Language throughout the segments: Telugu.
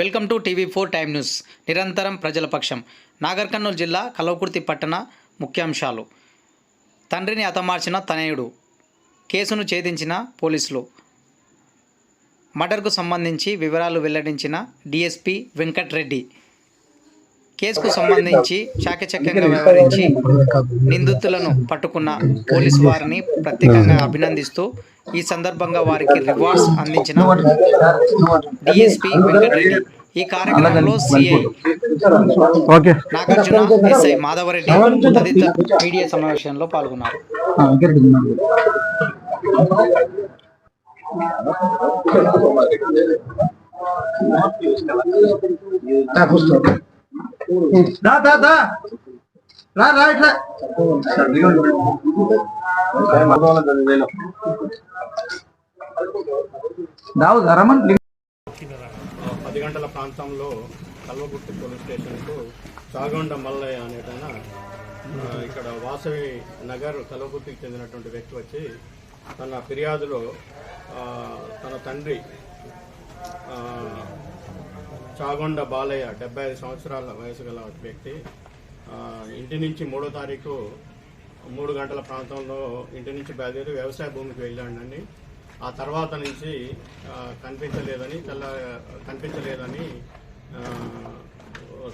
Welcome to TV four time news. నిరంతరం ప్రజల పక్షం. నాగర్ కర్నూలు జిల్లా కలవకుర్తి పట్టణ ముఖ్యాంశాలు. తండ్రిని హతమార్చిన తనయుడు. కేసును ఛేదించిన పోలీసులు. మర్డర్కు సంబంధించి వివరాలు వెల్లడించిన డిఎస్పి వెంకట్రెడ్డి. కేసుకు సంబంధించి చాకచక్యంగా వ్యవహరించి నిందితులను పట్టుకున్న పోలీసు వారిని ప్రత్యేకంగా అభినందిస్తూ ఈ సందర్భంగా వారికి రివార్డ్స్ అందించిన డిఎస్పి వెంకటరెడ్డి. ఈ కార్యక్రమంలో CI okay. Nagarjuna SI Madhavareddy తదితర మీడియా సమావేశంలో పాల్గొన్నారు. దా దా దా రా రా ఇట్లా. దావు రమన్ ఆ, పది గంటల ప్రాంతంలో కల్వగుట్టు పోలీస్ స్టేషన్కు చాగొండ మల్లయ్య అనేటైన ఇక్కడ వాసవి నగర్ కల్వకుర్తికి చెందినటువంటి వ్యక్తి వచ్చి తన ఫిర్యాదులో తన తండ్రి చాగొండ బాలయ్య డెబ్బై ఐదు సంవత్సరాల వయసు గల వ్యక్తి ఇంటి నుంచి మూడో తారీఖు మూడు గంటల ప్రాంతంలో ఇంటి నుంచి బయలుదేరి వ్యవసాయ భూమికి వెళ్ళాడండి ఆ తర్వాత నుంచి కనిపించలేదని తెల్ల కనిపించలేదని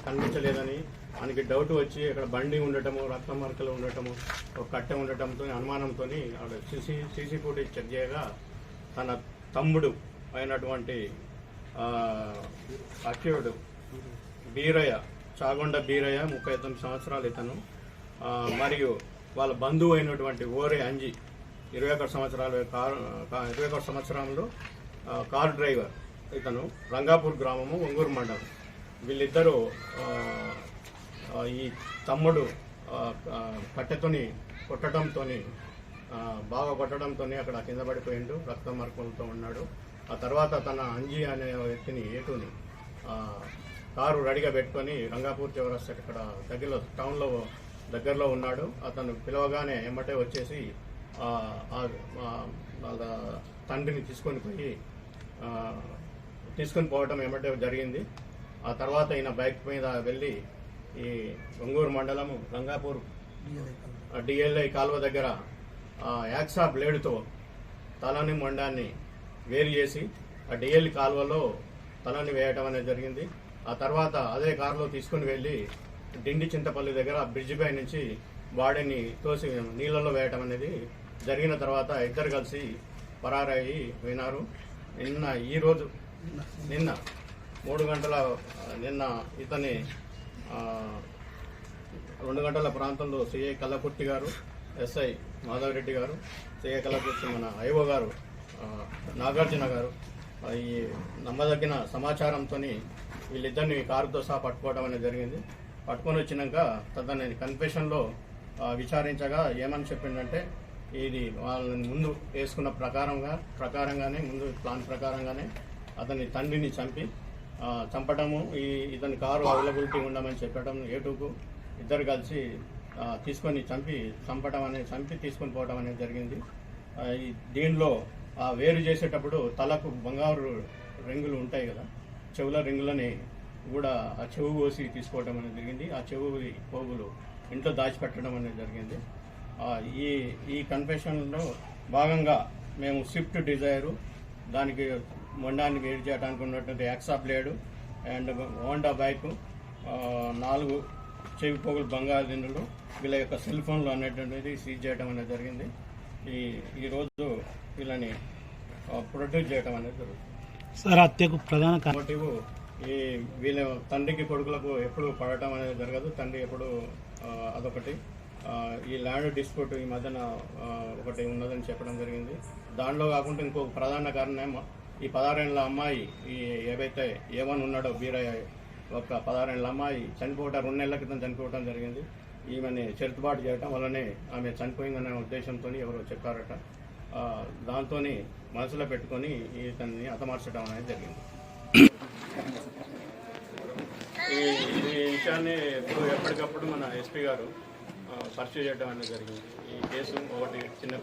కనిపించలేదని మనకి డౌట్ వచ్చి ఇక్కడ బండి ఉండటము రక్త మరకలు ఉండటము ఒక కట్టె ఉండటంతో అనుమానంతో సీసీ సీసీ ఫుటేజ్ చెక్ చేయగా తన తమ్ముడు అయినటువంటి ఆ, అక్షయుడు బీరయ్య చాగొండ బీరయ్య ముప్పై తొమ్మిది సంవత్సరాలు ఇతను మరియు వాళ్ళ బంధువు అయినటువంటి ఓరే అంజి ఇరవై ఒకటి సంవత్సరాలు కారు ఇరవై ఒకటి సంవత్సరంలో కారు డ్రైవర్ ఇతను రంగాపూర్ గ్రామము ఒంగూరు మండలం. వీళ్ళిద్దరూ ఈ తమ్ముడు కట్టెతోని కొట్టడంతోని బాగా కొట్టడంతో అక్కడ కింద పడిపోయిండు రక్త మార్పులతో ఉన్నాడు. ఆ తర్వాత తన అంజీ అనే వ్యక్తిని ఏటుని కారు రెడీగా పెట్టుకొని రంగాపూర్ చౌరస్తా ఇక్కడ దగ్గరలో టౌన్లో దగ్గరలో ఉన్నాడు. అతను పిలవగానే ఎమ్మటే వచ్చేసి వాళ్ళ తండ్రిని తీసుకొని పోయి తీసుకొని పోవటం ఏమంటే జరిగింది. ఆ తర్వాత ఈయన బైక్ మీద వెళ్ళి ఈ ఒంగూరు మండలము రంగాపూర్ డిఎల్ఐ కాలువ దగ్గర యాక్సా బ్లేడ్తో తలని మొండాన్ని వేరు చేసి ఆ డిఎల్ కాలువలో తలని వేయటం అనేది జరిగింది. ఆ తర్వాత అదే కారులో తీసుకుని వెళ్ళి డిండి చింతపల్లి దగ్గర బ్రిడ్జ్ పై నుంచి బాడీని తోసి నీళ్ళలో వేయటం అనేది జరిగిన తర్వాత ఇద్దరు కలిసి పరారయ్యి పోయినారు. నిన్న ఈరోజు నిన్న మూడు గంటల నిన్న ఇతని రెండు గంటల ప్రాంతంలో సిఐ కల్లకుర్తి గారు ఎస్ఐ మాధవరెడ్డి గారు సిఐ కల్లకుర్తి మన ఐఓ గారు నాగార్జున గారు ఈ నమ్మదగిన సమాచారంతో వీళ్ళిద్దరిని కారుతో సహా పట్టుకోవడం అనేది జరిగింది. పట్టుకొని వచ్చినాక తన కన్ఫెషన్లో విచారించగా ఏమని చెప్పిందంటే ఇది వాళ్ళని ముందు వేసుకున్న ప్రకారంగా ప్రకారంగానే ముందు ప్లాన్ ప్రకారంగానే అతని తండ్రిని చంపి చంపటము ఈ ఇతని కారు అవైలబిలిటీ ఉండమని చెప్పడం ఏటుకు ఇద్దరు కలిసి తీసుకొని చంపి చంపడం అనేది చంపి తీసుకొని పోవడం అనేది జరిగింది. ఈ దీనిలో ఆ వేరు చేసేటప్పుడు తలకు బంగారు రింగులు ఉంటాయి కదా చెవుల రింగులని కూడా ఆ చెవు కోసి తీసుకోవడం అనేది జరిగింది. ఆ చెవు పోగులు ఇంట్లో దాచిపెట్టడం అనేది జరిగింది. ఈ ఈ కన్ఫెషన్లో భాగంగా మేము స్విఫ్ట్ డిజైరు దానికి మొండాన్ని వేరు చేయడానికి ఉన్నటువంటి hacksaw blade and Honda bike నాలుగు చెవి పోగులు బంగారు దిండులు వీళ్ళ యొక్క సెల్ ఫోన్లు అనేటువంటిది సీజ్ చేయడం అనేది జరిగింది. ఈ ఈరోజు వీళ్ళని ప్రొడ్యూస్ చేయడం అనేది జరుగుతుంది. సార్ హత్యకు ప్రధాన మోటివ్ ఈ వీళ్ళ తండ్రికి కొడుకులకు ఎప్పుడు పడటం అనేది జరగదు. తండ్రి ఎప్పుడు అదొకటి. ఈ ల్యాండ్ డిస్ప్యూట్ ఈ మధ్యన ఒకటి ఉన్నదని చెప్పడం జరిగింది. దానిలో కాకుండా ఇంకొక ప్రధాన కారణం ఈ పదహారేళ్ళ అమ్మాయి ఈ ఏవైతే ఏమని ఉన్నాడో బీరయ్య ఒక పదహారేళ్ళ అమ్మాయి చనిపోవటం రెండు నెలల క్రితం చనిపోవటం జరిగింది. ఈమెని చెరుతుబాటు చేయటం వల్లనే ఆమె చనిపోయిందనే ఉద్దేశంతో ఎవరో చెప్పారట. దాంతో మనసులో పెట్టుకొని ఇతన్ని హతమార్చడం అనేది జరిగింది. ఈ ఈ విషయాన్ని ఇప్పుడు ఎప్పటికప్పుడు మన ఎస్పీ గారు పరిచయం చేయడం అనేది జరిగింది. ఈ కేసు ఒకటి చిన్న